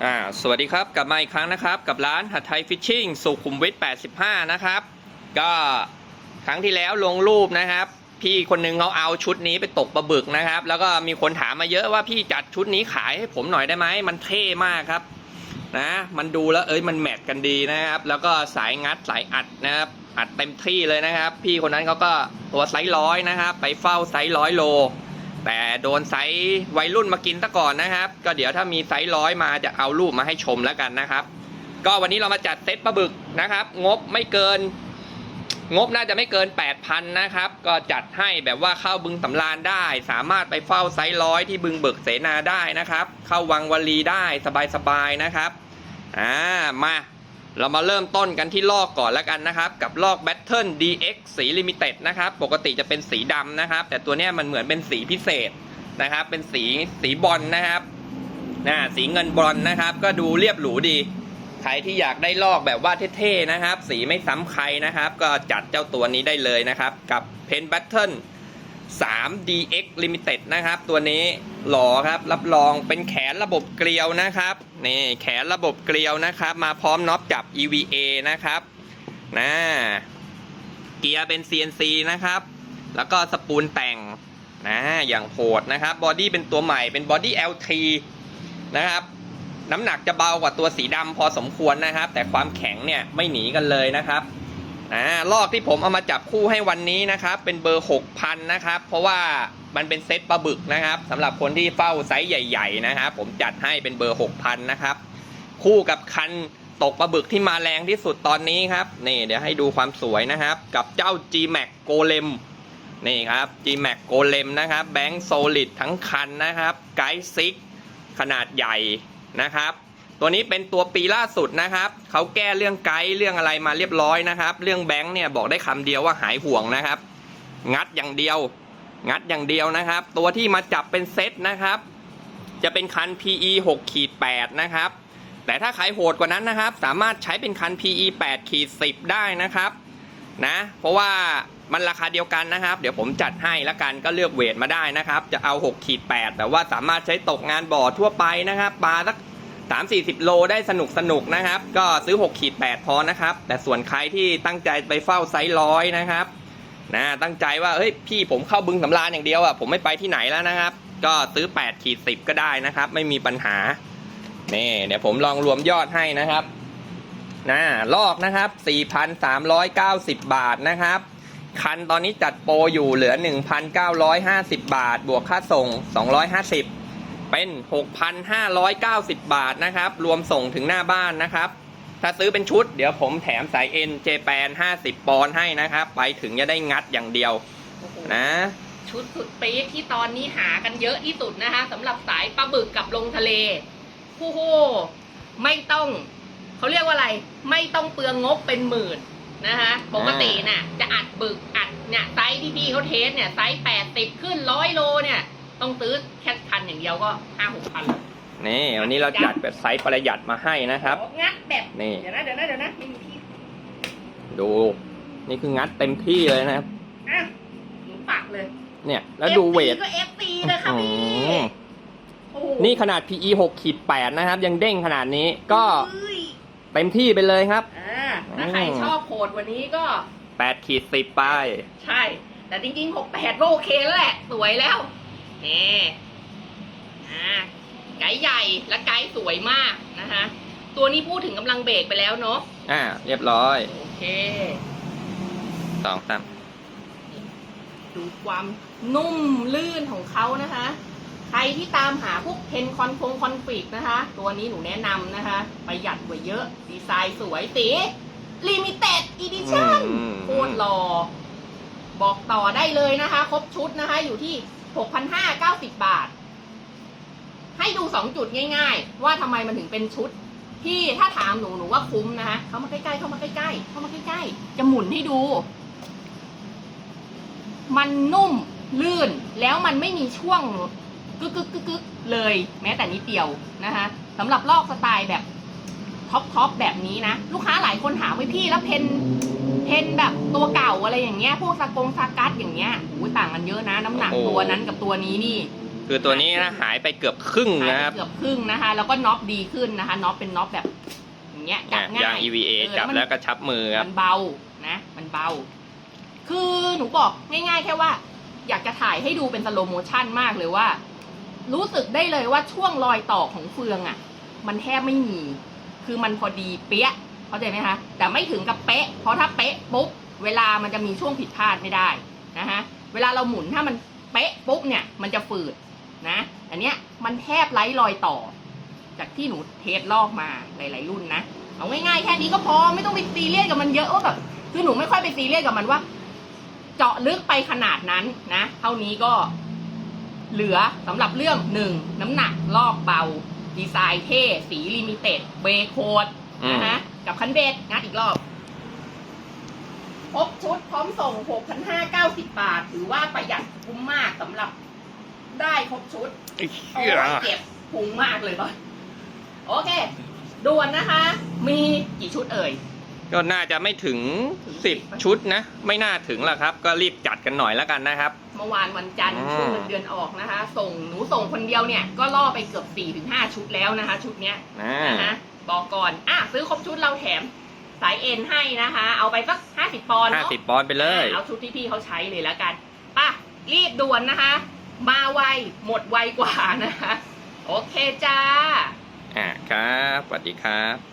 อ่าสวัสดีครับ กลับมาอีกครั้งนะครับ กับร้านหัดไทยฟิชชิ่งสุขุมวิท 85 นะครับ ก็ครั้งที่แล้วลงรูปนะครับ พี่คนหนึงเขาเอาชุดนี้ไปตกปลาบึกนะครับ แล้วก็มีคนถามมาเยอะว่าพี่จัดชุดนี้ขายให้ผมหน่อยได้ไหมมันเท่มากครับนะมันดูแล้วเอ้ยมันแมทกันดีนะครับ แล้วก็สายงัดสายอัดนะครับอัดเต็มที่เลยนะครับ พี่คนนั้นเขาก็ตัวไซส์ร้อยนะครับ ไปเฝ้าไซส์ร้อยโล แต่โดนไซส์วัยรุ่นมากินซะก่อนนะครับ ก็เดี๋ยวถ้ามีไซส์ร้อยมาจะเอารูปมาให้ชมแล้วกันนะครับ ก็วันนี้เรามาจัดเซตปลาบึกนะครับ งบไม่เกิน งบน่าจะไม่เกิน 8,000นะครับ ก็จัดให้แบบว่าเข้าบึงสำราญได้ สามารถไปเฝ้าไซส์ร้อยที่บึงเบิกเสนาได้นะครับ เข้าวังวลีได้สบายๆนะครับ อ่ามา เรามาเริ่มต้นกันที่ลอกก่อนแล้วกันนะครับ กับลอก Battle DX สีลิมิเต็ดนะครับ ปกติจะเป็นสีดำนะครับ แต่ตัวนี้มันเหมือนเป็นสีพิเศษนะครับ เป็นสีสีบอลนะครับนะสีเงินบอลนะครับ ก็ดูเรียบหรูดี ใครที่อยากได้ลอกแบบว่าเท่ๆนะครับ สีไม่ซ้ำใครนะครับ ก็จัดเจ้าตัวนี้ได้เลยนะครับ กับ Pen Battle 3 DX Limited นะครับ ตัวนี้หล่อครับรับรองเป็นแขนระบบเกลียวนะครับนี่แขนระบบเกลียวนะครับ มาพร้อมน็อปจับ EVA นะครับนะเกียร์เป็น CNC นะครับ แล้วก็สปูลแต่งนะอย่างโหดนะครับบอดี้เป็นตัวใหม่เป็นบอดี้ LT นะครับน้ำหนักจะเบากว่าตัวสีดำพอสมควรนะครับ แต่ความแข็งเนี่ยไม่หนีกันเลยนะครับ อ่าลอกที่ผมเอามาจับคู่ให้วันนี้นะครับ เป็นเบอร์6,000นะครับ เพราะว่ามันเป็นเซตปลาบึกนะครับสำหรับคนที่เฝ้าไซส์ใหญ่ๆนะครับ ผมจัดให้เป็นเบอร์6,000นะครับ คู่กับคันตกปลาบึกที่มาแรงที่สุดตอนนี้ครับ นี่เดี๋ยวให้ดูความสวยนะครับ กับเจ้า G-Max Golem นี่ครับ G-Max Golem นะครับแบงค์โซลิดทั้งคันนะครับไกด์ซิกขนาดใหญ่นะครับ ตัวนี้เป็นตัวปีล่าสุดนะครับเขาแก้เรื่องไกด์เรื่องอะไรมาเรียบร้อยนะครับ เรื่องแบงค์เนี่ยบอกได้คำเดียวว่าหายห่วงนะครับ งัดอย่างเดียว งัดอย่างเดียวนะครับ ตัวที่มาจับเป็นเซตนะครับ จะเป็นคัน PE 6ขีด8นะครับ แต่ถ้าใครโหดกว่านั้นนะครับ สามารถใช้เป็นคัน PE 8ขีด10 ได้นะครับนะเพราะว่ามันราคาเดียวกันนะครับ เดี๋ยวผมจัดให้ล้วกันก็เลือกเวทมาได้นะครับ จะเอา6ขีด8แต่ว่าสามารถใช้ตกงานบ่อทั่วไปนะครับปลาสัก 3 4 0 โลได้สนุกสนุกนะครับ ก็ซื้อ 6 ขีด 8 พอนะครับ แต่ส่วนใครที่ตั้งใจไปเฝ้าไซส์ร้อยนะครับนะตั้งใจว่าเฮ้ยพี่ผมเข้าบึงสำราญอย่างเดียวอะผมไม่ไปที่ไหนแล้วนะครับ ก็ซื้อ 8 ขีด 10 ก็ได้นะครับ ไม่มีปัญหานี่เดี๋ยวผมลองรวมยอดให้นะครับนะลอกนะครับ 4,390 บาทนะครับ คันตอนนี้จัดโปรอยู่เหลือ 1,950 บาท บวกค่าส่ง 250 เป็น 6,590 บาทนะครับ รวมส่งถึงหน้าบ้านนะครับ ถ้าซื้อเป็นชุด เดี๋ยวผมแถมสายเอ็นเจแปน50 ปอนด์ให้นะครับ ไปถึงจะได้งัดอย่างเดียวโอ้โหนะ ชุดสุดปี๊ดที่ตอนนี้หากันเยอะที่สุดนะคะสำหรับสายปลาบึกกับลงทะเลโอ้โหไม่ต้องเขาเรียกว่าอะไร ไม่ต้องเปลืองงบเป็นหมื่นนะคะปกติน่ะ จะอัดบึกอัดเนี่ยไซส์ที่พี่เขาเทสเนี่ยไซส์แปดสิบขึ้นร้อยโลเนี่ย ต้องซื้อแค่คันอย่างเดียวก็ห้าหกพันนี่วันนี้เราจัดแบบไซส์ประหยัดมาให้นะครับงัดแบบนี่ เดี๋ยวนะเดี๋ยวนะเดี๋ยวนะไม่มีที่ดู นี่คืองัดเต็มที่เลยนะครับ อะหนูปักเลยเนี่ย แล้วดูเวท FP ก็ FP เลยค่ะพี่อืม โอ้โหนี่ขนาด PE 6ขีด8นะครับ ยังเด้งขนาดนี้ก็เอ้ยเต็มที่ไปเลยครับ อ่าถ้าใครชอบโหดกว่านี้ก็ 8ขีด10ไป ใช่ แต่จริงๆ 68ก็โอเคแล้วแหละ สวยแล้ว นี่อ่าไกด์ใหญ่และไกด์สวยมากนะคะ ตัวนี้พูดถึงกำลังเบรกไปแล้วเนาะอ่า เรียบร้อย โอเคสองสามดูความนุ่มลื่นของเขานะคะ ใครที่ตามหาพวกเพนคอนฟงคอนฟ lict นะคะ ตัวนี้หนูแนะนำนะคะ ประหยัดกว่าเยอะ ดีไซน์สวยสีลิมิเต็ดอีดิชั่นอืมโคตรหล่อบอกต่อได้เลยนะคะ ครบชุดนะคะอยู่ที่ 6,590 บาท ให้ดูสองจุดง่ายๆ ว่าทำไมมันถึงเป็นชุด ที่ถ้าถามหนูหนูว่าคุ้มนะคะเข้ามาใกล้ๆเข้ามาใกล้ๆเข้ามาใกล้ๆจะหมุนให้ดู มันนุ่มลื่นแล้วมันไม่มีช่วงกึกกึกกึกกึกเลย แม้แต่นิดเดียวนะคะสำหรับลอกสไตล์แบบท็อปท็อปแบบนี้นะ ลูกค้าหลายคนถามว่าพี่แล้วเพน เพนแบบตัวเก่าอะไรอย่างเงี้ย พวกสากงสากัสอย่างเงี้ยโอ้ยต่างกันเยอะนะ น้ำหนักตัวนั้นกับตัวนี้นี่คคือตัวนี้นะหายไปเกือบครึ่งหายนะครับไปเกือบครึ่งนะคะ แล้วก็น็อปดีขึ้นนะคะน็อปเป็นน็อปแบบอย่างเงี้ยจับอะง่ายยาง EVA เออจับมัน แล้วก็ชับมือครับ มันเบานะ มันเบา คือหนูบอกง่ายๆ แค่ว่า อยากจะถ่ายให้ดูเป็นสโลโมชั่นมากเลยว่า รู้สึกได้เลยว่าช่วงรอยต่อของเฟืองอะ่ะ มันแทบไม่มี คือมันพอดีเป๊ะ เข้าใจไหมคะแต่ไม่ถึงกับเป๊ะ เพราะถ้าเป๊ะปุ๊บเวลามันจะมีช่วงผิดพลาดไม่ได้นะฮะเวลาเราหมุนถ้ามันเป๊ะปุ๊บเนี่ยมันจะฝืดนะอันเนี้ยมันแทบไร้รอยต่อ จากที่หนูเทสลอกมาหลายๆรุ่นนะเอาง่ายๆแค่นี้ก็พอไม่ต้องไปซีเรียสกับมันเยอะว่าแบบคือหนูไม่ค่อยไปซีเรียสกับมันว่า เจาะลึกไปขนาดนั้นนะเท่านี้ก็เหลือสำหรับเรื่องหนึ่งน้ำหนักลอกเบา ดีไซน์เท่ สีลิมิเต็ดเบโคดนะฮะ กับคันเบสงัดอีกรอบครบชุดพร้อมส่ง 6,590 บาท ถือว่าประหยัดคุ้มมากสำหรับได้ครบชุดโอ้ยเจ็บพุงมากเลยตอนโอเค ด่วนนะคะ มีกี่ชุดเอ่ย ก็น่าจะไม่ถึงถึงสิบ10ชุดนะ ไม่น่าถึงหรอกครับ ก็รีบจัดกันหน่อยแล้วกันนะครับ เมื่อวานวันจันทร์อืมช่วงเงินเดือนออกนะคะ ส่งหนูส่งคนเดียวเนี่ย ก็ล่อไปเกือบ4ี่ถึงห้าชุดแล้วนะคะ ชุดเนี้ยอ่านะคะ บอกก่อน อะซื้อครบชุดเราแถมสายเอ็นให้นะคะ เอาไปสักห้าสิบปอนด์ห้าเนาะสิบปอนด์ไปเลย เอาชุดที่พี่เขาใช้เลยแล้วกันป่ะรีบด่วนนะคะ มาไวหมดไวกว่านะคะ โอเคจ้า อ่าครับสวัสดีครับ